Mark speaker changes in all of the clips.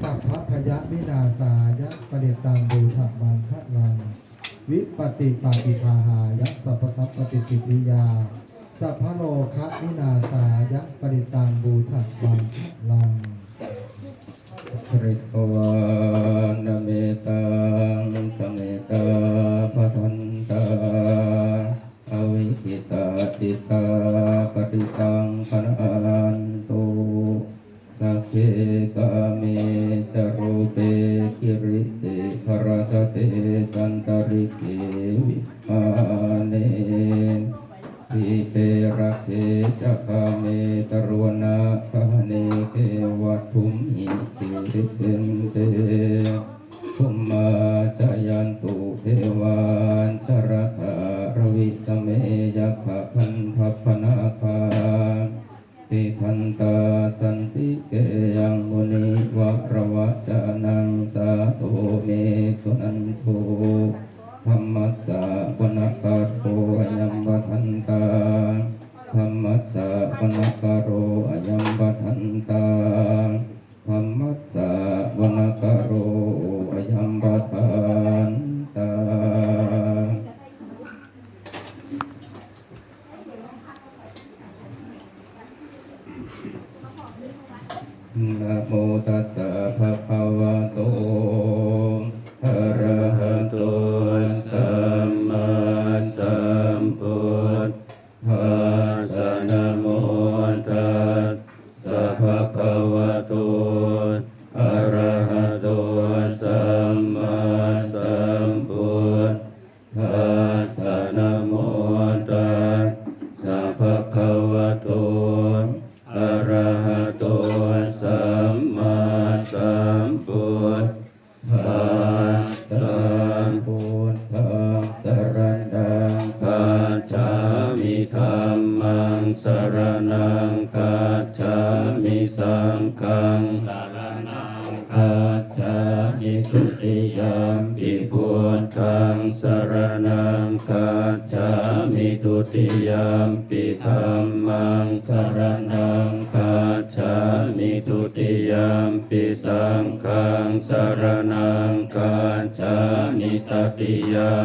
Speaker 1: สัพพพยะวินาศายะปริตังบูถมังคะลัง วิปติปาติภาหายะสัพพสัพปฏิสิทธิยา สัพพโลคะวินาศายะปริตังบูถมังคะลัง
Speaker 2: ปริตวานเมตังสเมตาปทันตาอวิคิตาจิตาปฏิตังปนันตุสัพ เพกาเมจารุเปกิริสิภรตเตจันตริกิวิมาเนทิเปรักเทจะคา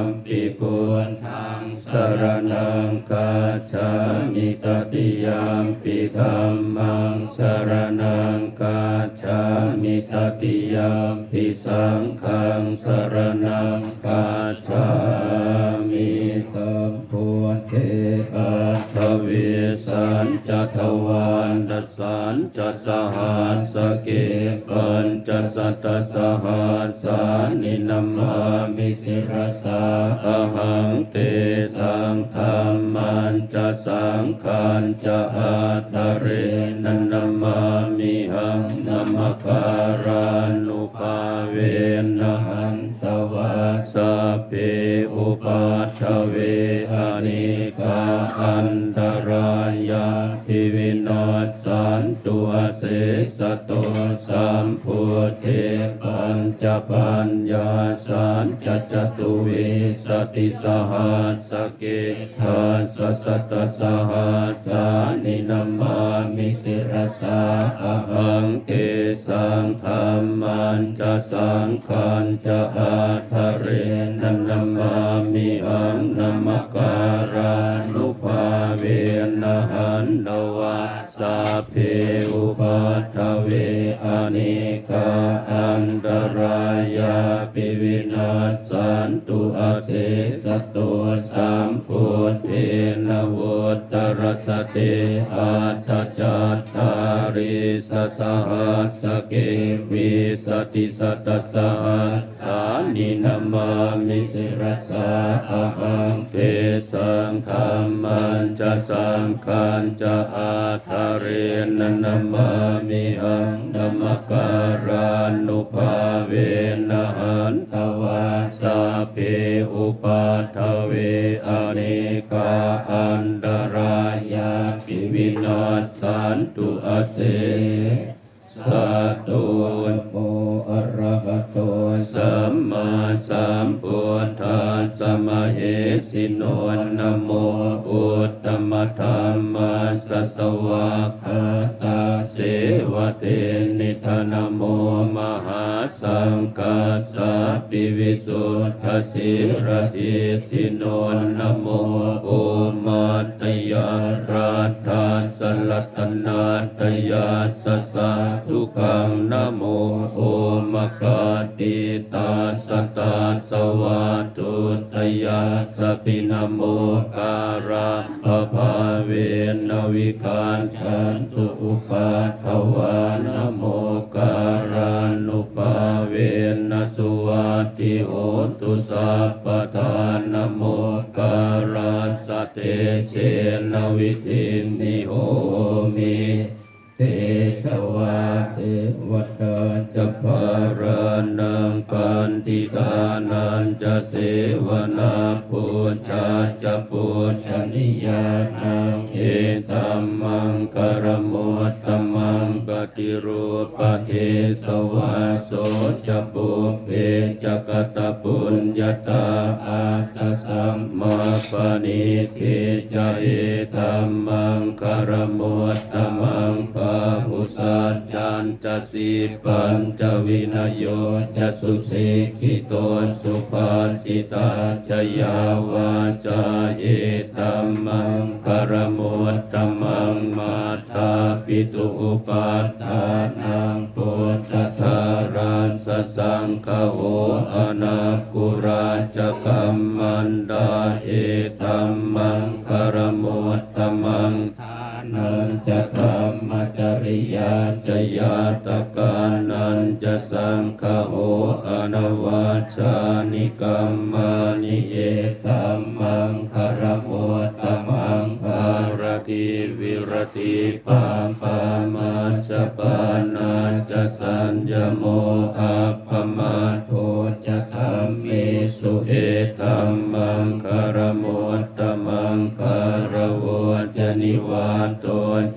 Speaker 2: มปิพุทธังสรณังกัจฉามิตติยมปิธัมมังสรณังกัจฉามิตติยมปิสังฆังสรณังกัจฉามิสัมพุทเทอั เวสัญจทวานดสันจะสหัสเกปัญจะสัตสหัสสานินามามิสิรสาอหังเตสังธรรมันจะสังขันจะอัตถเรนันามามิหังนามการานุภาเวนะหันตวาสัพเพอุปัฏฐเว ปัญญาสันจจตุเวสติสหัสเกทาสสตสหัสานินามามิสิรสาอหังเตสังธรรมันจะสังขันจะอาทะเรนันนามามิอังนามการานุภาเวนะหันตวาสัพเพอุปัฏฐเวอเน สิสตโตสัมพุทเทนวุตรสเตอัตจัตตาริสสหัสเกวิสติสตัสหัสสานินามามิสิรสาอหังเตสังธรรมันจะสังขันจะอาทาเรนนามามิหังนามการานุภาเวนะหันตวาสัพเพ อุปาทเวอเนกาอันตรายาปิวินาสันตุอเสสา สิรติทิโนนะโมโอมาตยาราธาสลัตนาตยาสสะทุกังนะโมโอมกาติตาสตาสวาตุตยาสปินะโมการะภะภาเวนวิการฉันตุอุปาทวานะโม สุวัติโหตุสัพพทานโมการาสเตเชนวิธินิโหมิเตชวาเสวัตจะภารานังปันติตานันจะเสวนาปุชาจะปุชนิยานังเอตัมมังกรมุต ติรูปเทสวาโสจปุเพจกตปุญญาตาอาตสัมมาปณิเทจเอตัมมังคารมุตตมัง ปะหุสัจจันจสีปัญจวินโยจะสุสิกิโตสุปาสิตาจะยาวาจาเยตัมมังกรมุตตมังมาตาปิตุอุปัฏฐานังปุตตะทาราสสังฆโหอนาคุ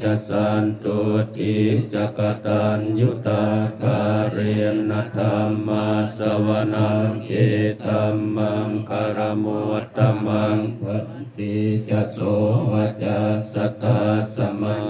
Speaker 2: จะสันตุติจักตันยุตากาเรนธรรมาสวนังเอตัมมังคารโมตตมังพันติจะโสวจาสตตาสมา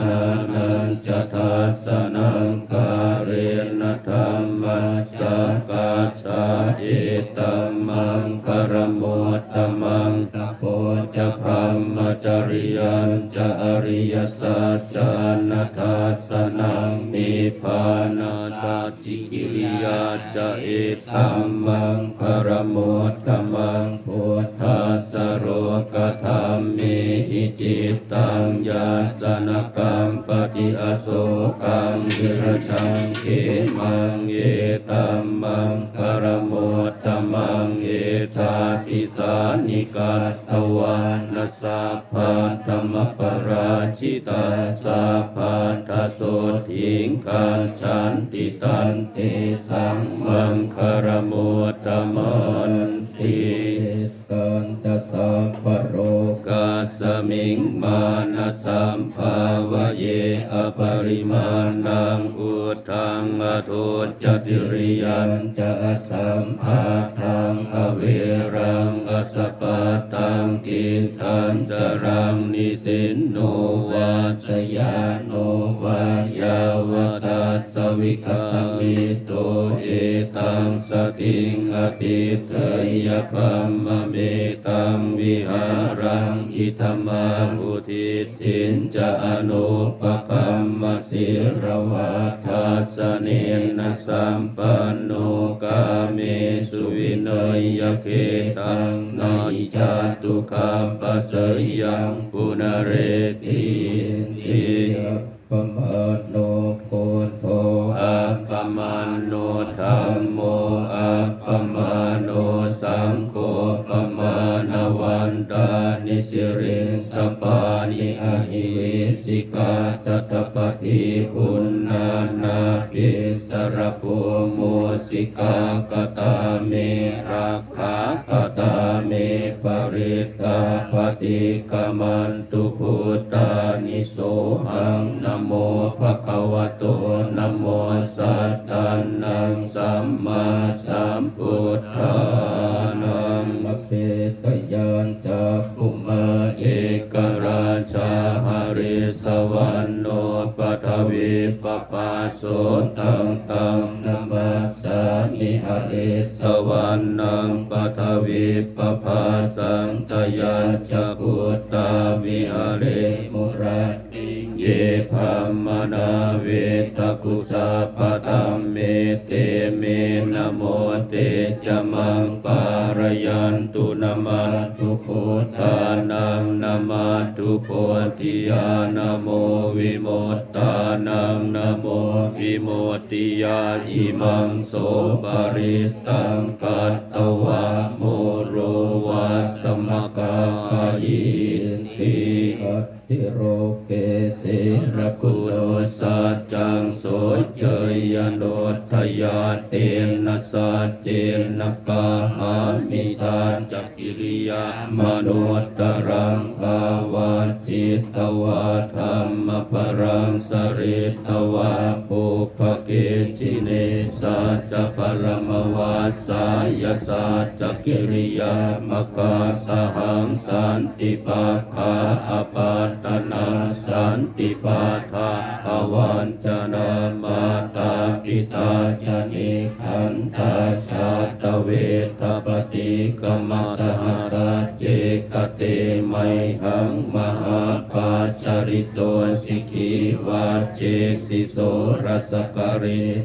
Speaker 2: ริยาจะเอตัมมังคารโมตตมังพุทธสโร กธรรมเมหิจิตตังยาสนกรรมปฏิอโศกังวิรชังเขมังเอตัมมังคารโมตตมังเอตาทิสานิกัตตวานัสสะพันธรรมปราชิตาสัพพันธโสทิงกันฉันติตันเตสังมังคารโมตตมัน ติกันจะสัพพโรกาสมิงมานะสัมภาวะเยอปริมาณังอุทังอโทจติริยันจะสัมภาทังอเวรังอสปะตังกินทันจรังนิสินโนวาสยาโนวายา วิกามิโตเอตังสติงอติเทยปัมมะเมตังวิหารังอิธมาอุทิทินจะอนุปปัมมสิรวะทาสเนนะสัมปันโนกาเมสุวินยเกตังนาอิจาตุคาปัสยังปุณเรติติปมาโน วิสิกาสัตปฏิปุณนานาปิสรภูโมสิกากตาเมรักขากตาเมปริตาปฏิกมันตุพุตตานิโสหังนโมภะคะวะโตนโมสัตตานังสัมมาสัมพุทธา มาตุโพธานังนามาตุโพธิยานโมวิโมตตานังนโมวิโมติยาอิมังโสปาริตังกัตตวะโมโรวาสมกายิติอธิโรเกเสรกุโลสัจจังโสเจยโนทยาเตนะสัจเจนะกาหามิสัจจกิริยามนุตตรังภาวาจิตตวาธรรมปรังสริตวาปุภเกจิเนสัจจปรมวาสายสัจจกิริยามกาสหังสันติปาคาอปาตนาสันติปาทาอวันจนามาตาปิตาจเนขันตาชาตเวทปฏิกมสหัสเจกติไมหังมหา ปาจาริโตสิกีวาเจสิโสรสกเร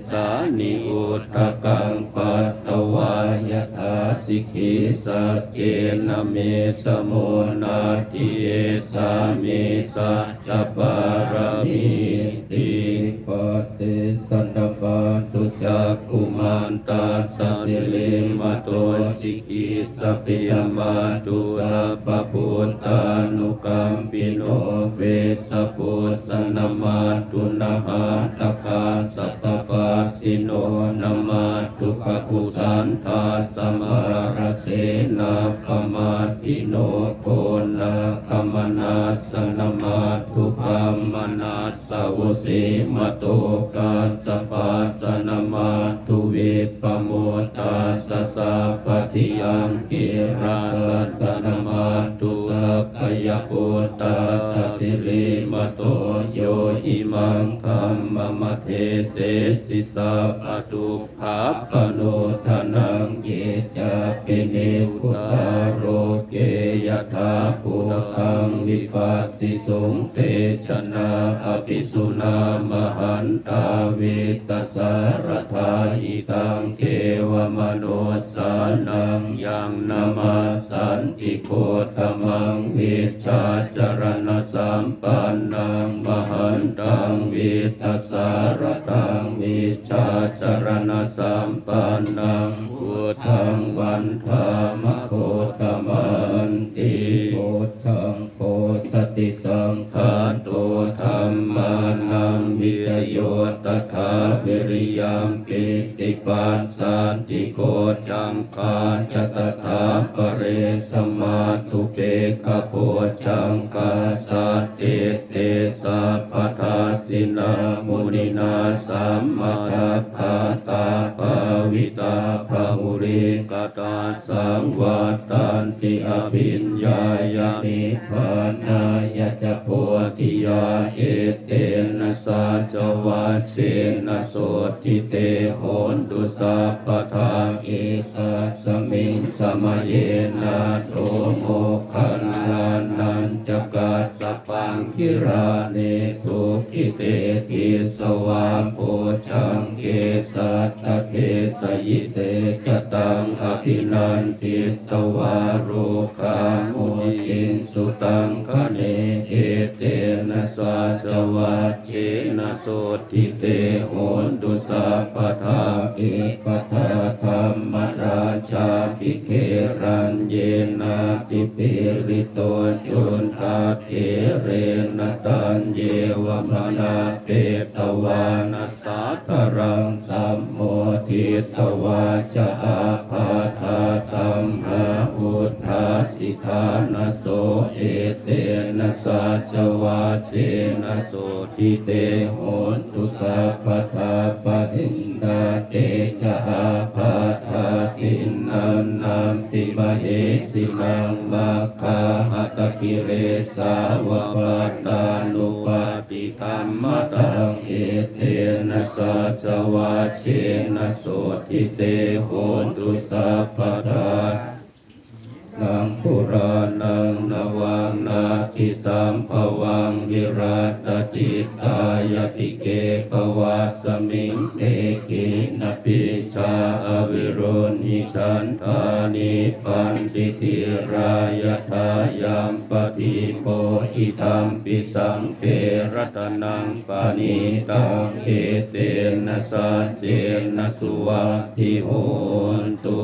Speaker 2: สานิอุตตะกังปัตตวายถาสิกีสัจเจนเมสมุนาทิเอสามิสัจปารมีติปัสสิสันตปาตุจักกุมารตาสัสิเลมาโตสิกีสเปียมาตุสัพพพุทธานุกัมปิโนเวสปุสนามาตุนาหาตกาสัตตปาสิโนนามาตุกกุสันทาสมารเสนาปมาติโนโกนาคมนาสนามาตุปามนาสาวสีมโตกาสปาสนามาตุเวปโม ตาสสะปฏิยังกิราสสนามาตุสัพพยปุตตาสสิริมโตโยอิมังคัมมมะเทเสสิสัพพตุขาปโนทนังเยจะปิเนพุตา ภูตังวิปัสสิสงเตชนะอภิสุนามหันตาวิตสารทาหิตังเทวมโนสานังยังนามาสันติโคตมังวิชาจารณสัมปันนังมหันตังวิตสารตังวิชาจารณสัมปันนังพุทธังวันธามโคตมันติโพ ชังโพสติสังฆาโตธรรมานังวิจโยตถาวิริยังปิติปัสสันติโกจังคาจตถาปเรสมาตุเปกโพจังคาสัตเตเตสัพพทาสินามุนินาสัมมาทัคาตาปวิตาภา ริกตาสังวัตตันติอภิญญายานิพานายะจะโพธิยาเอเตนะสัจวาเชนะโสติเตโหนตุสัพพทาเอตัสมิงสมัยเยนะโตโมคันลานันจกัสสปังคิราเนตุกิเตกิสวาโพชังเกสัตเทสยิเตกตตังอภินันติตวารุคาโมจินสุตังคะเนเอเตนะสัจวาเชนะโสติเตโหนตุสัพพทาเอปทา นะสัจวาเชนะโสติเตโหตุสัพพทาปะหินดาเตจะอาภาธาตินันนัมปิบะเหสิมังมาคาหตกิเรสาวปตานุปาติธรรมตังเอเตนะสัจวาเชนะโสทิเตโหตุสัพพทานังพุรานา สัมภวังวิรัตจิตายติเกภวาสมิงเตกินปิชาอวิรุณิชันธานิปันติติรายทายามปฏิโพอิธรรมปิสังเทรตนังปานิตังเอเตนะสัจเจนะสุวัตติโหนตุ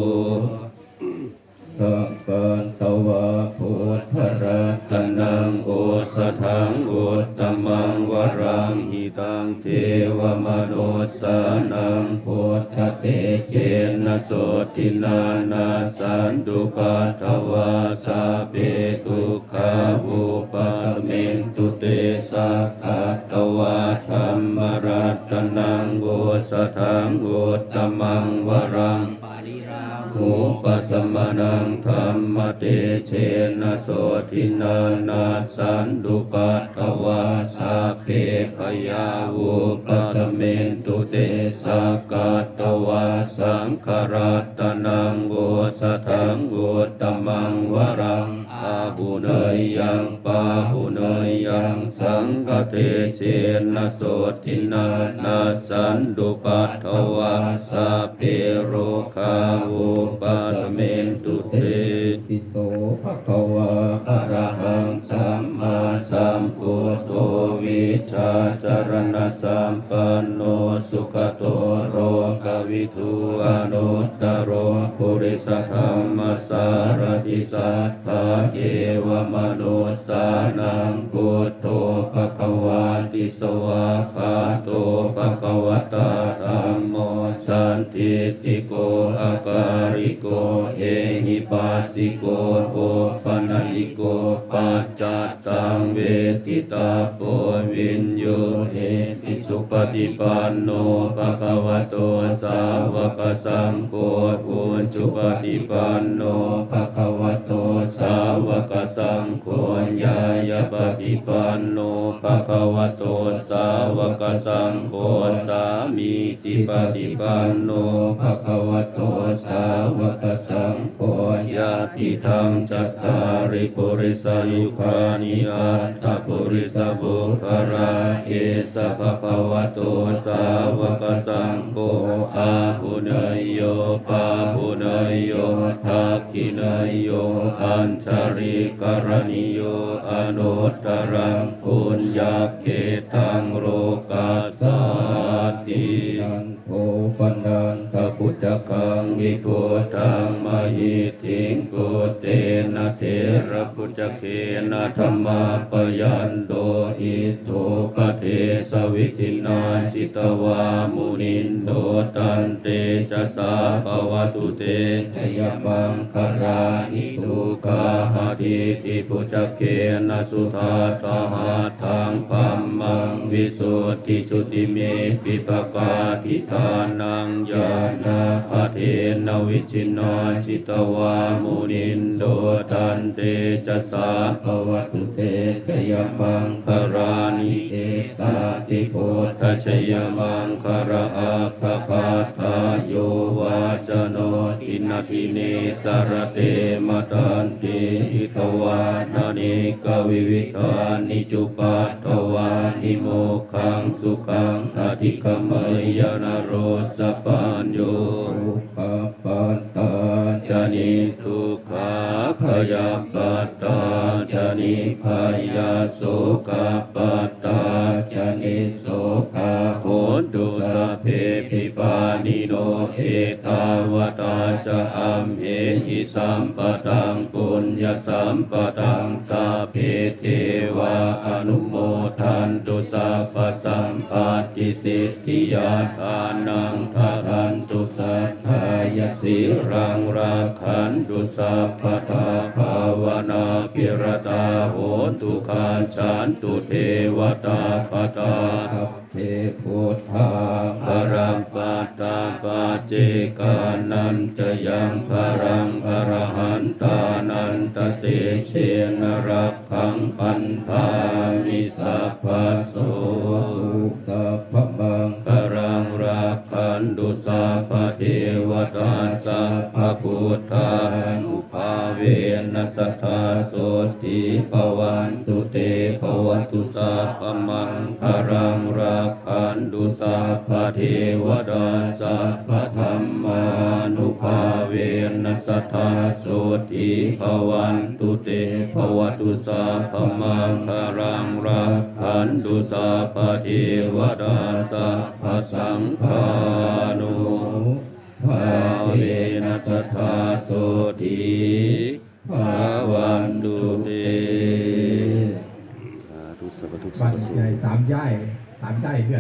Speaker 2: เทวมโนสานังพุทธเตเจนะโสตินานาสันตุปัตวาสาเปตุขาวุปัสเมนตุเตสักขัตวาธรรมรัตนังโอสถังอุตตมังวรังอุปสมนังธรรมเตเชนะโสทินานาสันดุ ขยาวุปสเมนตุเตสกัตตวะสังครัตนังโวสถังโวตมังวรังอาหุเนยยังปาหุเนยยังสังฆเทเชนะโสตินานาสันดุปัตถว สธรรมสารติสัทธาเทวมนุสานังพุทโธภคะวาติสวาคาโตภคะวตาธัมโมสันติติโกอาการิโกเอหิปัสสิโกโอปนัญิโกปัจจัตตังเวทิตาโปวินโยเอ ฏิปันโนภะคะวะโตสาวกสังโฆอุจุปฏิปันโนภะคะวะโตสาวก ภะวะโตสาวกสังโฆสามีจิปฏิปันโนภะคะวะโตสาวกสังโฆญาติธรรมจัตตาริปุริสายุคานิอัตถปุริสบุคาราเอสภะคะวะโตสาวกสังโฆอาหุเนยโยปาหุเนยโยทักขิเนยโยอัญชริกรณิโยอนุตตรัง ปุญญาเขตังโรกัสสาติยันโอปนัน ตปุจจกังวิพุตังมหิทิงกุเตนะเทระพุจจเกนะธรรมาปยันโตอิโตปะเทสวิทินาจิตวามุนินโดตันเตจะสาภวตุเตชยบังคารานิทุกาหาทิทิปุจจเกนะสุธาตหาทางพัมมังวิสุทธิจุติเมปิปกาทิทานังญานาปเทนวิจินาจิตวามุนินโดตันเตจะสาภวตุเตชยมังคารานิเอตาติโพธชยมังคาราอัคาปาทาโยวาจโน ทินาทิเนสารเตมตันติทิตวานานิกวิวิธานิจุปัตถวานิโมขังสุขังอธิกมยนโรสปัญโยปปัตตาจานิทุขาพยาปัตตาจานิพยาโสกปัตตาจานิโสกาโหตุสพเพปิปานิโนเอตา จะอัมเหหิสัมปตังปุญญสัมปตังสาเพเทวาอนุโมทันตุสัพพสัมปติสิทธิยาทานังทารันตุสัทธายสิรังราคันตุสัพพทาภาวนาพิรตาโหตุคาชันตุเทวตาปตาสัพเพพุทธาภรังปัตตาปาเจกานันจะยังภรังอรหันตานันตเตเชนรักขังปันธามิสัพพโสสัพพบังกรังรักขันตุสัพพเทวตาสัพพุทธา เวนัสทาโสติภวันตุเตภวตุสัพมังคารังรักขันตุสัพเทวดาสัพธรรมานุภาเวนัสทาโสติภวันตุเตภวตุสัพมังคารังรักขันตุสัพเทวดาสัพสังฆานุภาเวนัสทาโสติ ภวันตุเต
Speaker 3: บ้านใหญ่สามย่ายสามย่ายเลือด